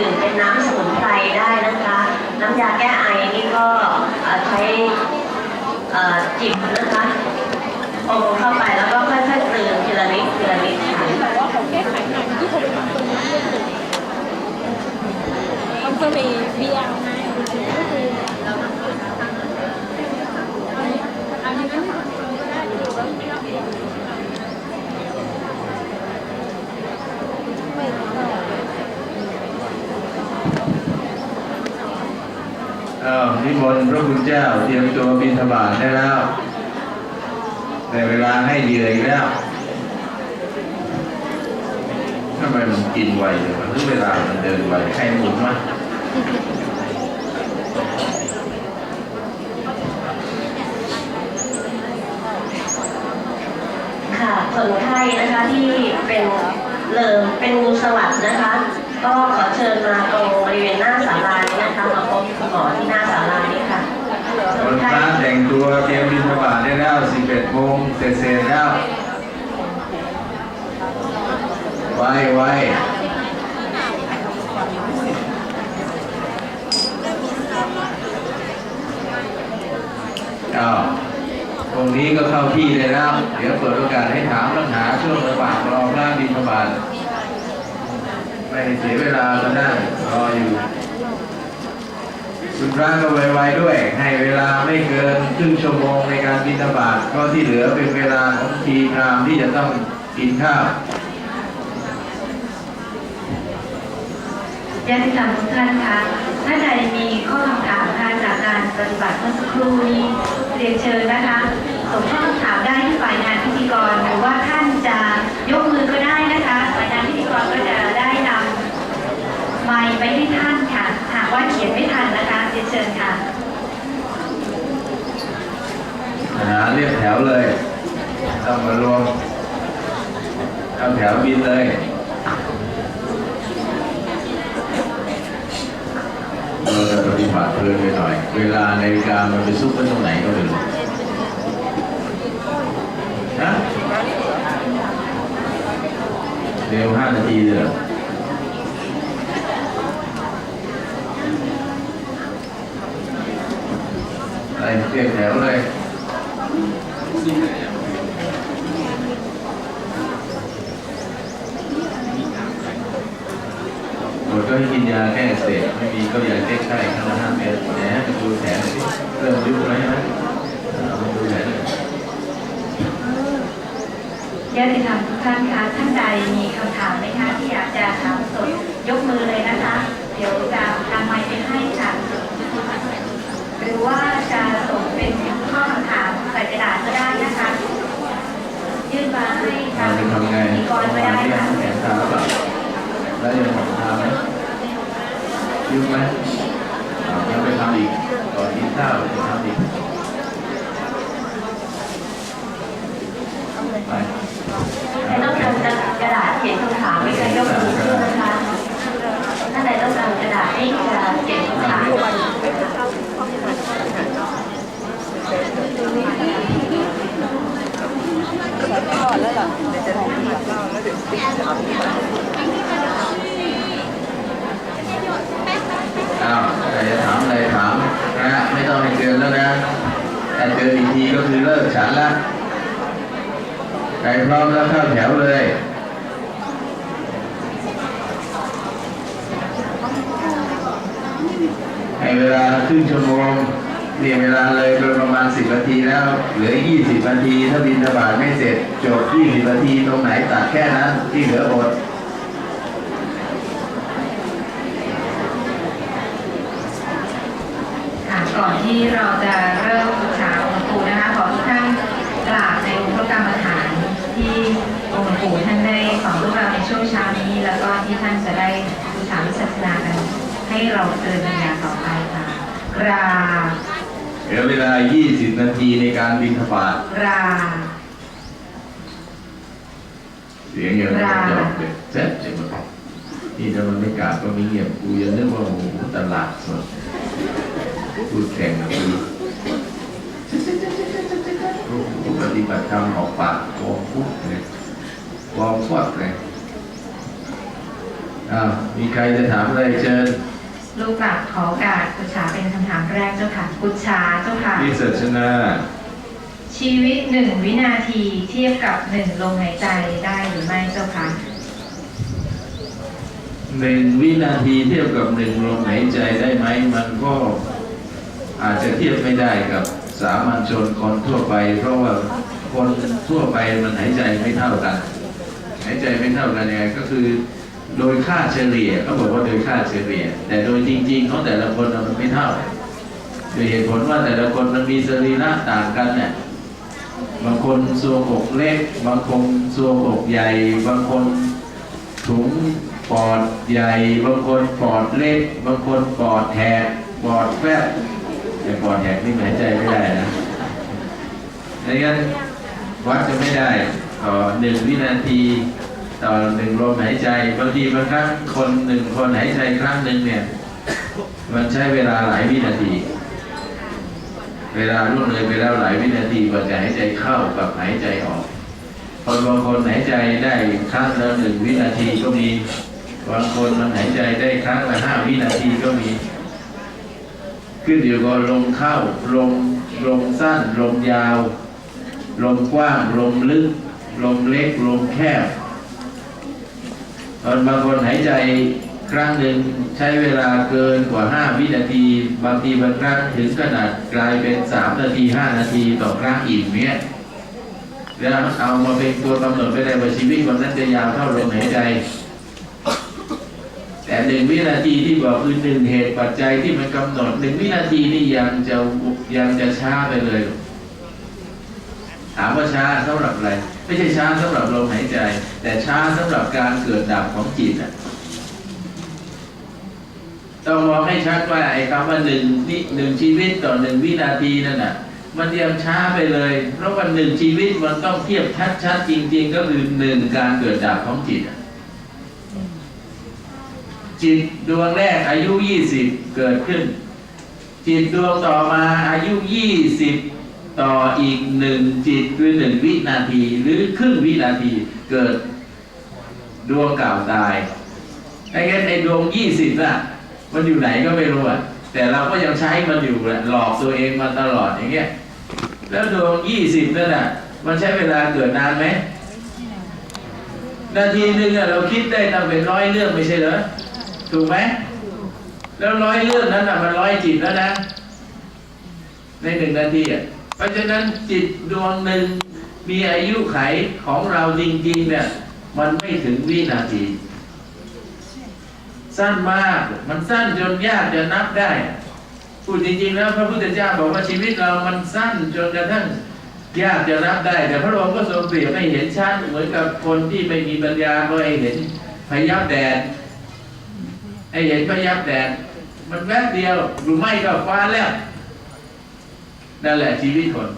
ดื่มเป็นน้ำสมุนไพรได้นะคะ น้ำยาแก้ไอนี่ก็ใช้จิบนะคะอมเข้าไปแล้วก็ค่อยๆเติมทีละนิดทีละนิดค่ะแต่ว่าผมแก้ไขหนักที่เขาไปทำตรงนี้เรื่องหนึ่งคอนเฟิร์มเบีเอลนะก็คืออันนี้ไม่คอนเฟิร์มก็ได้ดูแล้วไม่รับผิด ไม่เข้า อ้าว นิมนต์พระคุณเจ้าเตรียมตัวบิณฑบาตได้แล้วแต่เวลาให้เยืออีกแล้วทำไมมันกินไวเลยวะหรือเวลามันเดินไวใครหมุนวะค่ะคนไข้นะคะที่เป็นเลิมเป็นงูสวัสดนะคะ ก็ขอเชิญมาตรงบริเวณหน้าศาลา นี้นะคะมาพบคุณหมอที่หน้าศาลานี้ค่ะคนนพระไข้แต่งตัวเตรียมบิณฑบาตได้แล้ว 11โมงเสร็จแล้ว ไว้ไวอ้าวตรงนี้ก็เข้าที่เลยแล้ว เดี๋ยวเปิดโอกาสให้ถามปัญหาช่วงระหว่างรอพระบิณฑบาตไม่เสียเวลาก็ได้รออยู่ คุณพระก็ไวๆด้วย ให้เวลาไม่เกินครึ่งชั่วโมงในการบิณฑบาตเพราะที่เหลือเป็นเวลาของทีพรามที่จะต้องกินข้าวญาติธรรมทุกท่านคะถ้าใดมีข้อคำถามนะคะจากการปฏิบัติเมื่อสักครู่นี้เรียนเชิญนะคะส่งข้อคำถามได้ที่ฝ่ายงานพิธีกร หรือว่าท่านจะยกมือก็ได้นะคะฝ่ายงานพิธีกรก็จะได้นำไมค์ไปให้ท่านค่ะ หากว่าเขียนไม่ทัน นเชิญค่ะหาเรียกแถวเลยต้องมารวมเข้าแถวบินเลยเราจะปฏิบัติเพลินไปหน่อย เวลาในกามันไปซุกไว้ตรงไหนก็ไม่รู้ฮะเร็วห้านาทีเลย หรออะไรเรียกแถวเลยหมดก็ให้กินยาแก้เสพไม่มีก็ยาแก้ไข้ครั้งละห้าเม็ดแหนดูแผลหน่อยเริ่มยุบไหมเอามาดูแผลหน่อยญาติธรรมทุกท่านคะท่านใดมีคำถามไหมคะที่อยากจะถามสดยกมือเลยนะคะ เดี๋ยวจะทำไมค์ไปให้ค่ะ หรือว่าจะ ส่กระดาษก็ได้นะคะ ยื่นมาให้ทาเรางจะทำไงพิธีกรก็ได้เรียค่ะกแขนตาหรือเปล่าแล้วยังของทาไหมยุบไหมอ่าแล้วไปทำอีกก่อนกินข้าวไปทำอีกไปแต่ต้องการกระดาษเขียนคำถามไม่ใช่ยกมือขึ้นนะคะท่านใดต้องการกระดาษที่จะเขียนคำถาม ก่อนแล้วเหรอเดี๋ยวจะถามก่อนแล้วเดี๋ยวถามอ้าวใครจะถามอะไรถามนะฮะไม่ต้องให้เตือนแล้วนะแต่เตือนอีกทีก็คือเลิกฉันละใครพร้อมแล้วเข้าแถวเลยให้เวลาครึ่งชั่วโมง เนี่ยเวลาเลยไปประมาณ 10นาทีแล้วเหลือ 20นาทีถ้าบินทบาทไม่เสร็จจบ20นาทีตรงไหนตัดแค่นั้นที่เหลืออดก่อนที่เราจะเริ่มบูชาองค์ปู่นะคะขอทุกท่านกราบในองค์พระกรรมฐานที่องค์ปู่ท่านได้สอนพวกเราในช่วงเช้านี้ แล้วก็ที่ท่านจะได้บูชาวิสัชนากันให้เราเดินปัญญาต่อไปค่ะกราบ เหลือเวลา 20 นาทีในการบินทบาทกราบเสียงอย่างนั้นจบเลยเสร็จเสร็จหมดนี่ถ้ามันไม่กราบก็ไม่เงียบกูยังนึกว่าโอ้โหตลาดสดพูดแข่งกับกูผู้ปฏิบัติธรรมออกปากวองพุกเลยวองฟอดเลยอ้าวมีใครจะถามอะไรเชิญ ลูกกราบขอโอกาสกุชาเป็นคำถามแรกเจ้าค่ะ กุชาเจ้าค่ะวิสัชนาชีวิตหนึ่งวินาทีเทียบกับหนึ่งลมหายใจได้หรือไม่เจ้าค่ะหนึ่งวินาทีเทียบกับหนึ่งลมหายใจได้ไหมมันก็อาจจะเทียบไม่ได้กับสามัญชนคนทั่วไป เพราะว่าคนทั่วไปมันหายใจไม่เท่ากัน หายใจไม่เท่ากันยังไงก็คือ โดยค่าเฉลี่ยเขาบอกว่าโดยค่าเฉลี่ย แต่โดยจริง ๆ ของแต่ละคนมันไม่เท่าโดยเหตุผลว่าแต่ละคนมันมีสรีระต่างกันเนี่ยบางคนทรวงอกเล็ก บางคนทรวงอกใหญ่ บางคนถุงปอดใหญ่ บางคนปอดเล็ก บางคนปอดแหกปอดแฟบแต่ปอดแหกนี่หายใจไม่ได้นะดังนั้นวัดจะไม่ได้ต่อหนึ่งวินาที ต่อหนึ่งลมหายใจบางทีบางครั้งคนหนึ่งคนหายใจครั้งหนึ่งเนี่ยมันใช้เวลาหลายวินาที เวลาล่วงเลยไปแล้วหลายวินาทีกว่าจะหายใจเข้ากับหายใจออก คนบางคนหายใจได้ครั้งละหนึ่งวินาทีก็มีบางคนมันหายใจได้ครั้งละห้าวินาทีก็มี ขึ้นอยู่กับลมเข้าลมลมสั้นลมยาวลมกว้างลมลึกลมเล็กลมแคบ บางคนหายใจครั้งหนึ่งใช้เวลาเกินกว่า 5 วินาที บางทีบางครั้งถึงขนาดกลายเป็น 3 นาที 5 นาทีต่อครั้งอิ่มเนี้ยแล้วเอามาเป็นตัวกำหนดไปได้ว่าชีวิตวันนั้นจะยาวเท่าลมหายใจ แต่หนึ่งวินาทีที่บอกคือหนึ่งเหตุปัจจัยที่มันกำหนดหนึ่งวินาทีนี่ยังจะยังจะช้าไปเลย ถามว่าช้าสำหรับอะไร ไม่ใช่ช้าสำหรับลมหายใจ แต่ช้าสำหรับการเกิดดับของจิตอะต้องมองให้ชัดว่าไอ้คำว่าหนึ่งนี่หนึ่งชีวิตต่อหนึ่งวินาทีนั่นน่ะ มันยังช้าไปเลย เพราะว่าหนึ่งชีวิตมันต้องเทียบชัดๆจริง ๆ ก็คือหนึ่งการเกิดดับของจิตอะจิตดวงแรกอายุยี่สิบเกิดขึ้น จิตดวงต่อมาอายุยี่สิบ ต่ออีกหนึ่งจิตคือหนึ่งวินาทีหรือครึ่งวินาทีเกิดดวงเก่าตายไอ้เงี้ยไอ้ดวงยี่สิบน่ะมันอยู่ไหนก็ไม่รู้อะแต่เราก็ยังใช้มันอยู่แหละหลอกตัวเองมาตลอดอย่างเงี้ยแล้วดวงยี่สิบนั่นน่ะมันใช้เวลาเกิดนานไหมนาทีหนึ่งอะเราคิดได้ตั้งเป็นร้อยเรื่องไม่ใช่เหรอถูกไหมแล้วร้อยเรื่องนั้นอะมันร้อยจิตแล้วนะในหนึ่งนาทีอะ เพราะฉะนั้นจิตดวงหนึ่งมีอายุไขของเราจริงๆเนี่ยมันไม่ถึงวินาที สั้นมาก มันสั้นจนยากจะนับได้พูดจริงๆแล้วพระพุทธเจ้าบอกว่าชีวิตเรามันสั้นจนกระทั่งยากจะนับได้ แต่พระองค์ก็ทรงเปรียบให้เห็นชัดเหมือนกับคนที่ไม่มีปัญญาก็ให้เห็นพยับแดดให้เห็นพยับแดดมันแวบเดียวหรือไม่ก็ฟ้าแล้ว นั่นแหละชีวิตคน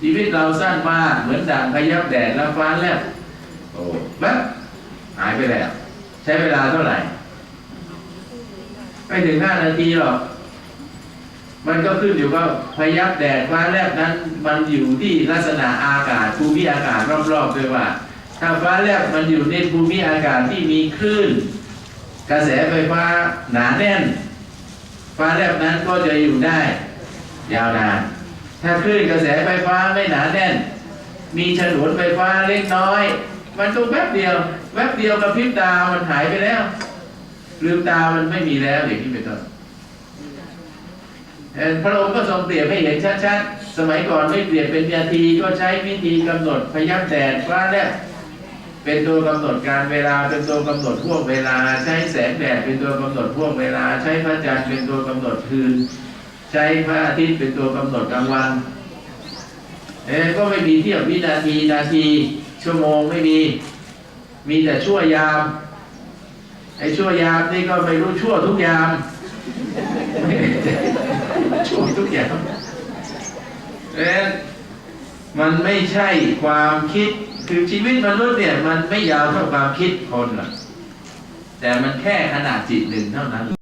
ชีวิตเราสั้นมากเหมือนด่างพยับแดดแล้วฟ้าแล้วโอ้แวบหายไปแล้ว ใช้เวลาเท่าไหร่ไม่ถึงห้านาทีหรอก มันก็ขึ้นอยู่กับพยับแดดฟ้าแลบนั้น มันอยู่ที่ลักษณะอากาศภูมิอากาศรอบๆด้วยว่า ถ้าฟ้าแลบมันอยู่ในภูมิอากาศที่มีคลื่น กระแสไฟฟ้าหนาแน่น ฟ้าแลบนั้นก็จะอยู่ได้ ยาวนาน ถ้าคลื่นกระแสไฟฟ้าไม่หนาแน่น มีฉนวนไฟฟ้าเล็กน้อย มันก็แวบเดียว แวบเดียวกับพริบตามันหายไปแล้ว ลืมตามันไม่มีแล้วอย่างนี้เป็นต้นพระองค์ก็ทรงเปรียบให้เห็นชัดๆ สมัยก่อนไม่เปลี่ยนเป็นนาทีก็ใช้วิธีกำหนดพยับแดดฟ้าแลบเป็นตัวกำหนดการเวลาเป็นตัวกำหนดห่วงเวลา ใช้แสงแดดเป็นตัวกำหนดห่วงเวลา ใช้พระจันทร์เป็นตัวกำหนดคืน ใช้พระอาทิตย์เป็นตัวกำหนดกลางวันเอ๊ก็ไม่มีเทียบวินาทีนาที ชั่วโมงไม่มี มีแต่ชั่วยามไอ้ชั่วยามนี่ก็ไม่รู้ชั่วทุกยามชั่วทุกยามเอ๊ะมันไม่ใช่ความคิดคือชีวิตมนุษย์เนี่ย มันไม่ยาวเท่าความคิดคนหรอกแต่มันแค่ขนาดจิตหนึ่งเท่านั้น